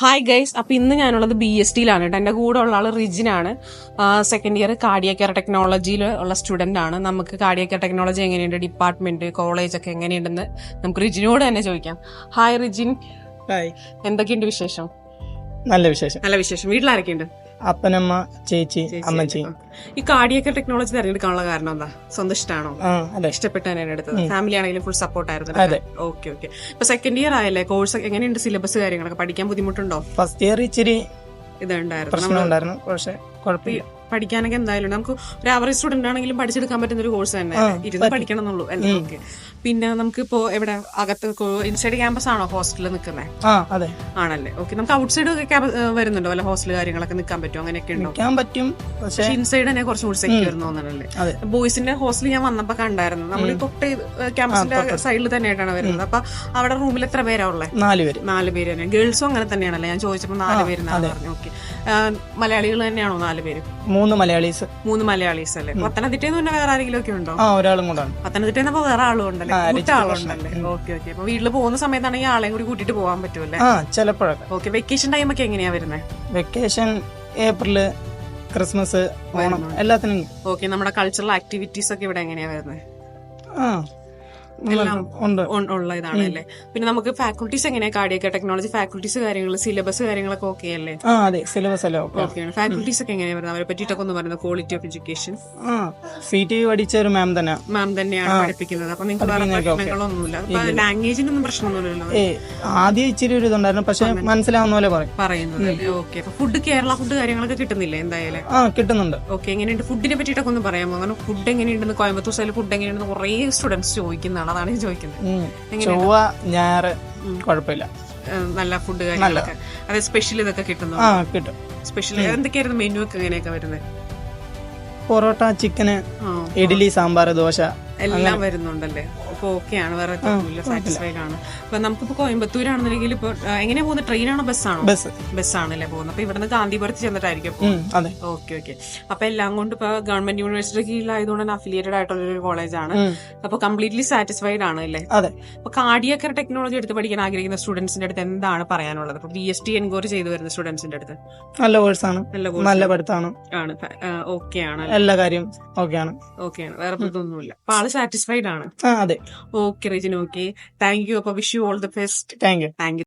Hi guys അപ്പൊ ഇന്ന് ഞാനുള്ളത് ബി എസ് ടിയിലാണ് കേട്ടോ. എന്റെ കൂടെ ഉള്ള ആൾ റിജിനാണ് സെക്കൻഡ് ഇയർ കാർഡിയ കെയർ ടെക്നോളജിയിൽ ഉള്ള സ്റ്റുഡന്റ് ആണ്. നമുക്ക് കാർഡിയ കെയർ ടെക്നോളജി എങ്ങനെയുണ്ട്? ഡിപ്പാർട്ട്മെന്റ് കോളേജ് ഒക്കെ എങ്ങനെയുണ്ടെന്ന് നമുക്ക് റിജിനോട് തന്നെ ചോദിക്കാം. ഹായ് റിജിൻ. ഹായ് എന്തൊക്കെയുണ്ട് വിശേഷം? നല്ല വിശേഷം. നല്ല വിശേഷം. വീട്ടിലാരൊക്കെയുണ്ട്? അപ്പനമ്മ ചേച്ചി അമ്മച്ചി. ഈ കാർഡിയക്കൽ ടെക്നോളജി തിരഞ്ഞെടുക്കാനുള്ള കാരണം എന്താ? സ്വന്തം ഇഷ്ടമാണോ ഇഷ്ടപ്പെട്ട തന്നെയാണ് എടുത്തത്. ഫാമിലി ആണെങ്കിലും ഫുൾ സപ്പോർട്ട് ആയിരുന്നു അതെ. Okay okay. ഇപ്പൊ സെക്കൻഡ് ഇയർ ആയല്ലേ? കോഴ്സ് എങ്ങനെയുണ്ട് സിലബസ് കാര്യങ്ങളൊക്കെ? പഠിക്കാൻ ബുദ്ധിമുട്ടുണ്ടോ? ഫസ്റ്റ് ഇയർ ഇച്ചിരി ഇതുണ്ടായിരുന്നു. പ്രശ്നം ഉണ്ടായിരുന്നു പക്ഷെ കുഴപ്പമില്ല. പഠിക്കാനൊക്കെ എന്തായാലും നമുക്ക് ഒരു ആവറേജ് സ്റ്റുഡന്റ് ആണെങ്കിലും പഠിച്ചെടുക്കാൻ പറ്റുന്ന ഒരു കോഴ്സ് തന്നെ. ഇരുന്ന് പഠിക്കണം എന്നുള്ളൂ പിന്നെ നമുക്ക് ഇപ്പോ എവിടെ? അകത്ത് ഇൻസൈഡ് ക്യാമ്പസ് ആണോ ഹോസ്റ്റലിൽ നിൽക്കുന്നത് ആണല്ലേ. ഓക്കെ. നമുക്ക് ഔട്ട്സൈഡ് വരുന്നുണ്ടോ? അല്ല ഹോസ്റ്റൽ കാര്യങ്ങളൊക്കെ നിൽക്കാൻ പറ്റും അങ്ങനെയൊക്കെ ഉണ്ടോ? പറ്റും പക്ഷെ ഇൻസൈഡ് തന്നെ കുറച്ചും കൂടി സെക്യൂർ തോന്നണല്ലേ? ബോയ്സിന്റെ ഹോസ്റ്റലിൽ ഞാൻ വന്നപ്പോ കണ്ടായിരുന്നു. നമ്മൾ തൊട്ടേ തൊട്ട് ക്യാമ്പസിന്റെ സൈഡിൽ തന്നെയായിട്ടാണ് വരുന്നത്. അപ്പൊ അവിടെ റൂമിൽ എത്ര പേരാ ഉള്ളത് നാല് പേര്. നാല് പേര് തന്നെ. ഗേൾസും അങ്ങനെ തന്നെയാണല്ലേ? ഞാൻ ചോദിച്ചപ്പോൾ നാല് പേര് പറഞ്ഞു. ഓക്കെ. മലയാളികൾ തന്നെയാണോ നാല് പേര്? മൂന്ന് മലയാളീസ്. മൂന്ന് മലയാളീസ് അല്ലേ? പത്തനംതിട്ടയിൽ നിന്ന് വേറെ ആരെങ്കിലും ഒക്കെ ഉണ്ടോ? ആ ഒരാളും കൂടാണ് പത്തനംതിട്ടയിൽ നിന്ന് വേറെ ആളും ഉണ്ടല്ലേ ആളുണ്ടല്ലേ ഓക്കെ ഓക്കെ. അപ്പൊ വീട്ടിൽ പോകുന്ന സമയത്താണെങ്കിൽ ആളെയും കൂടി കൂട്ടിട്ട് പോകാൻ പറ്റുമല്ലേ ആ ചിലപ്പോഴൊക്കെ. ഓക്കെ വെക്കേഷൻ ടൈം ഒക്കെ എങ്ങനെയാ വരുന്നത് വെക്കേഷൻ ഏപ്രിൽ ക്രിസ്മസ് ഓണം എല്ലാത്തിനും. ഓക്കെ നമ്മുടെ കൾച്ചറൽ ആക്ടിവിറ്റീസ് ഒക്കെ ഇവിടെ എങ്ങനെയാ വരുന്നത് ആ എല്ലാം ഉള്ള ഇതാണ് അല്ലേ? പിന്നെ നമുക്ക് ഫാക്കൽറ്റീസ് എങ്ങനെയാ? കാർഡിയൊക്കെ ടെക്നോളജി ഫാക്കൽറ്റീസ് കാര്യങ്ങൾ സിലബസ് കാര്യങ്ങളൊക്കെ ഓക്കെ അല്ലേ? അതെ. സിലബസ് എല്ലാം ഓക്കെ ഓക്കെയാണ് ഫാക്കൽറ്റീസ് ഒക്കെ എങ്ങനെയാ വരുന്നത്? അവരെ പറ്റിയിട്ടൊക്കെ ഒന്ന് പറയുന്നത് quality of education C T പഠിച്ച ഒരു മാം തന്നെ. മാം തന്നെയാണ് പഠിപ്പിക്കുന്നത്. അപ്പൊ നിങ്ങൾക്ക്. പ്രശ്നങ്ങളൊന്നുമില്ല. ലാംഗ്വേജിനൊന്നും പ്രശ്നമൊന്നുമില്ലല്ലോ? ആദ്യം ഇച്ചിരി ഒരു ഇതുണ്ടായിരുന്നു. പക്ഷെ മനസ്സിലാവുന്ന പോലെ പറയും. പറയുന്നത് ഓക്കെ ഫുഡ് കേരള ഫുഡ് കാര്യങ്ങളൊക്കെ കിട്ടുന്നില്ലേ എന്തായാലും? ആ കിട്ടുന്നുണ്ട്. ഓക്കെ എങ്ങനെയുണ്ട്? ഫുഡിനെ പറ്റിയിട്ടൊക്കെ ഒന്ന് പറയാമോ? കാരണം ഫുഡ് എങ്ങനെയുണ്ടെന്ന് കോയമ്പത്തൂർ സൈഡിൽ ഫുഡ് എങ്ങനെയുണ്ടെന്ന് കുറേ സ്റ്റുഡൻസ് ചോദിക്കുന്നതാണ്. അതാണ് ഞാൻ ചോദിക്കുന്നത്. ചൊവ്വ ഞായറ് കുഴപ്പമില്ല. നല്ല ഫുഡ് കാര്യങ്ങളൊക്കെ. അതായത് സ്പെഷ്യൽ ഇതൊക്കെ കിട്ടുന്നു? കിട്ടും. സ്പെഷ്യൽ എന്തൊക്കെയായിരുന്നു മെനു ഒക്കെ എങ്ങനെയൊക്കെ വരുന്നത്? പൊറോട്ട ചിക്കന് ഇഡ്ഡലി സാമ്പാർ ദോശ എല്ലാം വരുന്നുണ്ടല്ലേ? അപ്പൊ ഓക്കെയാണ് വേറെ സാറ്റിസ്ഫൈഡ് ആണ്. അപ്പൊ നമുക്കിപ്പോ കോയമ്പത്തൂരാണെന്നുണ്ടെങ്കിൽ ഇപ്പൊ ആ, എങ്ങനെയാ പോകുന്നത്? ട്രെയിനാണോ ബസ്സാണോ? ബസ്. ബസ്സാണല്ലേ പോകുന്നത്. അപ്പോൾ ഇവിടുന്ന് ഗാന്ധിപുരത്ത് ചെന്നിട്ടായിരിക്കും ഓക്കെ ഓക്കെ. അപ്പൊ എല്ലാം കൊണ്ട് ഇപ്പൊ ഗവൺമെന്റ് യൂണിവേഴ്സിറ്റി കീഴിലായതുകൊണ്ട് തന്നെ അഫിലിയേറ്റഡ് ആയിട്ടുള്ള ഒരു കോളേജാണ് അപ്പോൾ അപ്പൊ കംപ്ലീറ്റ്ലി സാറ്റിസ്ഫൈഡ് ആണ് അല്ലേ? അതെ. അപ്പൊ കാർഡിയക്കർ ടെക്നോളജി എടുത്ത് പഠിക്കാൻ ആഗ്രഹിക്കുന്ന സ്റ്റുഡൻസിന്റെ അടുത്ത് എന്താണ് പറയാനുള്ളത്? അപ്പോൾ ബി എസ് ടി എൻക്വയറി ചെയ്തു വരുന്ന സ്റ്റുഡൻസിന്റെ അടുത്ത്. നല്ല കോഴ്സാണ് നല്ല നല്ല പഠിത്തമാണ് ആണ്. ഓക്കെ ആണ് എല്ലാ കാര്യം ഓക്കെ ആണ്. ഓക്കെ ആണ്. വേറെ ഇതൊന്നുമില്ല അപ്പൊ ആൾ സാറ്റിസ്ഫൈഡ് ആണ്. അതെ. Okay Rijin okay. Thank you. അപ്പൊ wish you all the best. Thank you. Thank you.